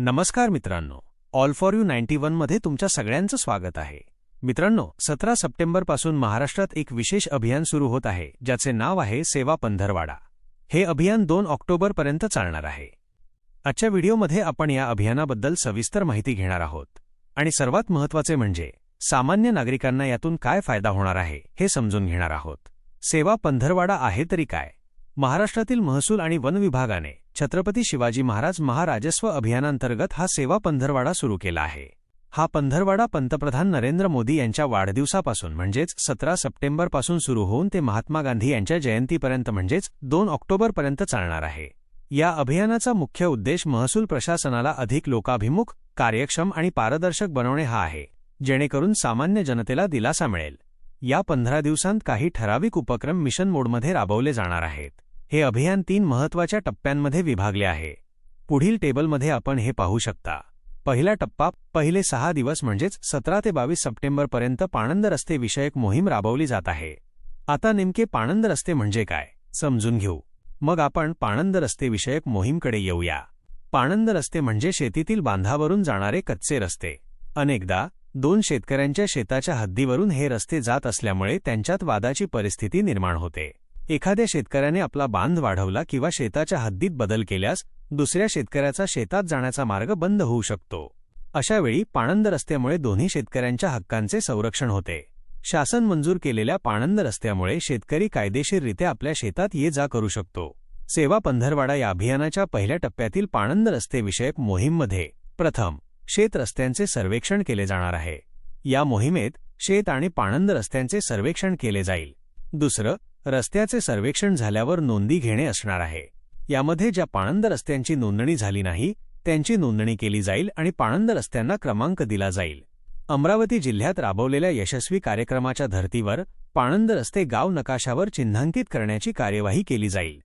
नमस्कार मित्रांनो. All for you ninety वनमध्ये तुमच्या सगळ्यांचं स्वागत आहे. मित्रांनो सतरा सप्टेंबरपासून महाराष्ट्रात एक विशेष अभियान सुरू होत आहे ज्याचे नाव आहे सेवा पंधरवाडा. हे अभियान दोन ऑक्टोबरपर्यंत चालणार आहे. आजच्या व्हिडिओमध्ये आपण या अभियानाबद्दल सविस्तर माहिती घेणार आहोत. आणि सर्वात महत्त्वाचे म्हणजे सामान्य नागरिकांना यातून काय फायदा होणार आहे हे समजून घेणार आहोत. सेवा पंधरवाडा आहे तरी काय? महाराष्ट्रातील महसूल आणि वन विभागाने छत्रपती शिवाजी महाराज महाराजस्व अभियानांतर्गत हा सेवा पंधरवाडा सुरू केला आहे. हा पंधरवाडा पंतप्रधान नरेंद्र मोदी यांच्या वाढदिवसापासून म्हणजेच सतरा सप्टेंबरपासून सुरू होऊन ते महात्मा गांधी यांच्या जयंतीपर्यंत म्हणजेच दोन ऑक्टोबरपर्यंत चालणार आहे. या अभियानाचा मुख्य उद्देश महसूल प्रशासनाला अधिक लोकाभिमुख कार्यक्षम आणि पारदर्शक बनवणे हा आहे जेणेकरून सामान्य जनतेला दिलासा मिळेल. या पंधरा दिवसांत काही ठराविक उपक्रम मिशन मोडमध्ये राबवले जाणार आहेत. हे अभियान तीन महत्त्वाच्या टप्प्यांमध्ये विभागले आहे. पुढील टेबलमध्ये आपण हे पाहू शकता. पहिला टप्पा पहिले सहा दिवस म्हणजेच सतरा ते बावीस सप्टेंबरपर्यंत पाणंद रस्ते विषयक मोहीम राबवली जात आहे. आता नेमके पाणंद रस्ते म्हणजे काय समजून घेऊ. मग आपण पाणंद रस्ते विषयक मोहीमकडे येऊया. पाणंद रस्ते म्हणजे शेतीतील बांधावरून जाणारे कच्चे रस्ते. अनेकदा दोन शेतकऱ्यांच्या शेताच्या हद्दीवरून हे रस्ते जात असल्यामुळे त्यांच्यात वादाची परिस्थिती निर्माण होते. एखाद्या शेतकऱ्याने आपला बांध वाढवला किंवा शेताच्या हद्दीत बदल केल्यास दुसऱ्या शेतकऱ्याचा शेतात जाण्याचा मार्ग बंद होऊ शकतो. अशावेळी पाणंद रस्त्यामुळे दोन्ही शेतकऱ्यांच्या हक्कांचे संरक्षण होते. शासन मंजूर केलेल्या पाणंद रस्त्यामुळे शेतकरी कायदेशीररित्या आपल्या शेतात ये जा करू शकतो. सेवा पंधरवाडा या अभियानाच्या पहिल्या टप्प्यातील पाणंद रस्तेविषयक मोहीममध्ये प्रथम शेत रस्त्यांचे सर्वेक्षण केले जाणार आहे. या मोहिमेत शेत आणि पाणंद रस्त्यांचे सर्वेक्षण केले जाईल. दुसरं रस्त्याचे सर्वेक्षण झाल्यावर नोंदी घेणे असणार आहे. यामध्ये ज्या पाणंद रस्त्यांची नोंदणी झाली नाही त्यांची नोंदणी केली जाईल आणि पाणंद रस्त्यांना क्रमांक दिला जाईल. अमरावती जिल्ह्यात राबवलेल्या यशस्वी कार्यक्रमाच्या धर्तीवर पाणंद रस्ते गाव नकाशावर चिन्हांकित करण्याची कार्यवाही केली जाईल.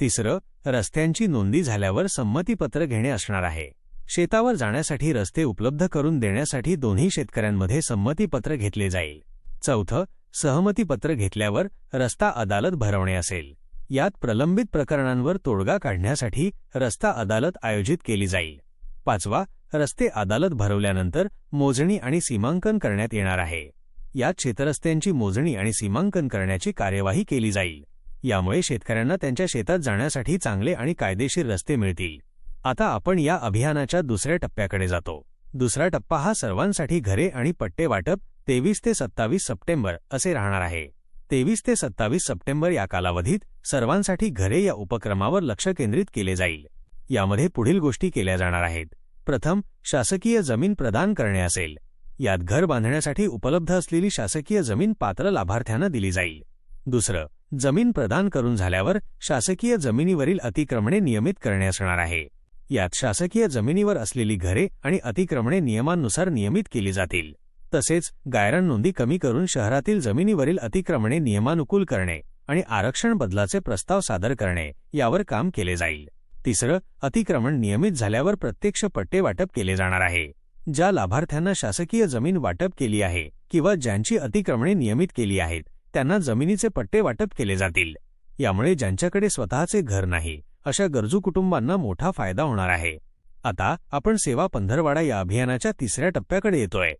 तिसरं रस्त्यांची नोंदी झाल्यावर संमतीपत्र घेणे असणार आहे. शेतावर जाण्यासाठी रस्ते उपलब्ध करून देण्यासाठी दोन्ही शेतकऱ्यांमध्ये संमतीपत्र घेतले जाईल. चौथं सहमतीपत्र घेतल्यावर रस्ता अदालत भरवणे असेल. यात प्रलंबित प्रकरणांवर तोडगा काढण्यासाठी रस्ता अदालत आयोजित केली जाईल. पाचवा रस्ते अदालत भरवल्यानंतर मोजणी आणि सीमांकन करण्यात येणार आहे. यात शेतरस्त्यांची मोजणी आणि सीमांकन करण्याची कार्यवाही केली जाईल. यामुळे शेतकऱ्यांना त्यांच्या शेतात जाण्यासाठी चांगले आणि कायदेशीर रस्ते मिळतील. आता आपण या अभियानाच्या दुसऱ्या टप्प्याकडे जातो. दुसरा टप्पा हा सर्वांसाठी घरे आणि पट्टे वाटप तेवीस ते सत्तावीस सप्टेंबर असे राहणार आहे. तेवीस ते सत्तावीस सप्टेंबर या कालावधीत सर्वांसाठी घरे या उपक्रमावर लक्ष केंद्रित केले जाईल. यामध्ये पुढील गोष्टी केल्या जाणार आहेत. प्रथम शासकीय जमीन प्रदान करणे असेल. यात घर बांधण्यासाठी उपलब्ध असलेली शासकीय जमीन पात्र लाभार्थ्यांना दिली जाईल. दुसरं जमीन प्रदान करून झाल्यावर शासकीय जमिनीवरील अतिक्रमणे नियमित करणे असणार आहे. यात शासकीय जमिनीवर असलेली घरे आणि अतिक्रमणे नियमांनुसार नियमित केली जातील. तसेच गायरण नोंदी कमी करून शहरातील जमिनीवरील अतिक्रमणे नियमानुकूल करणे आणि आरक्षण बदलाचे प्रस्ताव सादर करणे यावर काम केले जाईल. तिसरं अतिक्रमण नियमित झाल्यावर प्रत्यक्ष पट्टे वाटप केले जाणार आहे ज्या लाभार्थ्यांना शासकीय जमीन वाटप केली आहे किंवा ज्यांची अतिक्रमणे नियमित केली आहेत त्यांना जमिनीचे पट्टे वाटप केले जातील. यामुळे ज्यांच्याकडे स्वतःचे घर नाही अशा गरजू कुटुंबांना मोठा फायदा होणार आहे. आता आपण सेवा पंधरवाडा या अभियानाच्या तिसऱ्या टप्प्याकडे येतोय.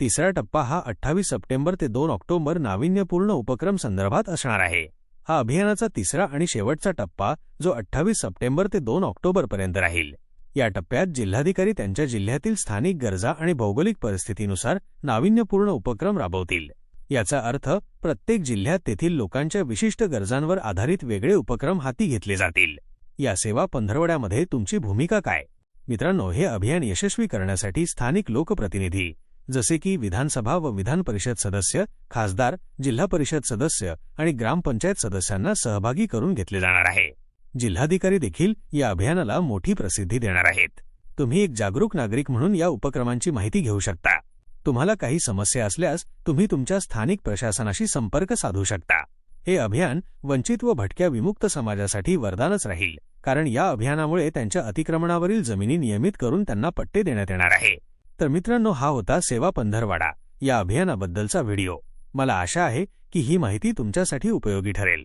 तिसरा टप्पा हा अठ्ठावीस सप्टेंबर ते दोन ऑक्टोबर नाविन्यपूर्ण उपक्रम संदर्भात असणार आहे. हा अभियानाचा तिसरा आणि शेवटचा टप्पा जो अठ्ठावीस सप्टेंबर ते दोन ऑक्टोबरपर्यंत राहील. या टप्प्यात जिल्हाधिकारी त्यांच्या जिल्ह्यातील स्थानिक गरजा आणि भौगोलिक परिस्थितीनुसार नाविन्यपूर्ण उपक्रम राबवतील. याचा अर्थ प्रत्येक जिल्ह्यात तेथील लोकांच्या विशिष्ट गरजांवर आधारित वेगळे उपक्रम हाती घेतले जातील. या सेवा पंधरवड्यामध्ये तुमची भूमिका काय? मित्रांनो हे अभियान यशस्वी करण्यासाठी स्थानिक लोकप्रतिनिधी जसे की विधानसभा व विधान परिषद सदस्य खासदार जिल्हा परिषद सदस्य आणि ग्रामपंचायत सदस्यांना सहभागी करून घेतले जाणार आहे. जिल्हाधिकारी देखील या अभियानाला मोठी प्रसिद्धी देणार आहेत. तुम्ही एक जागरूक नागरिक म्हणून या उपक्रमांची माहिती घेऊ शकता. तुम्हाला काही समस्या असल्यास तुम्ही तुमच्या स्थानिक प्रशासनाशी संपर्क साधू शकता. हे अभियान वंचित व भटक्या विमुक्त समाजासाठी वरदानच राहील कारण या अभियानामुळे त्यांच्या अतिक्रमणावरील जमिनी नियमित करून त्यांना पट्टे देण्यात येणार आहे. तर मित्रांनो हा होता सेवा पंधरवाडा या अभियानाबद्दलचा व्हिडिओ. मला आशा आहे की ही माहिती तुमच्यासाठी उपयोगी ठरेल.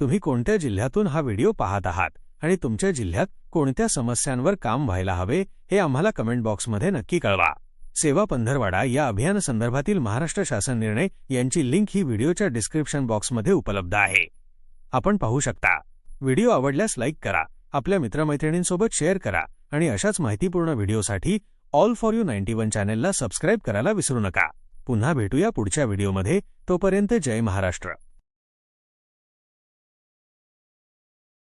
तुम्ही कोणत्या जिल्ह्यातून हा व्हिडिओ पाहत आहात आणि तुमच्या जिल्ह्यात कोणत्या समस्यांवर काम व्हायला हवे हे आम्हाला कमेंट बॉक्समध्ये नक्की कळवा. सेवा पंधरवाडा या अभियानासंदर्भातील महाराष्ट्र शासन निर्णय यांची लिंक ही व्हिडिओच्या डिस्क्रिप्शन बॉक्समध्ये उपलब्ध आहे. आपण पाहू शकता. व्हिडिओ आवडल्यास लाईक करा आपल्या मित्रमैत्रिणींसोबत शेअर करा आणि अशाच माहितीपूर्ण व्हिडिओसाठी all for you ninety one चॅनेलला सबस्क्राईब करायला विसरू नका. पुन्हा भेटूया पुढच्या व्हिडिओमध्ये तोपर्यंत जय महाराष्ट्र.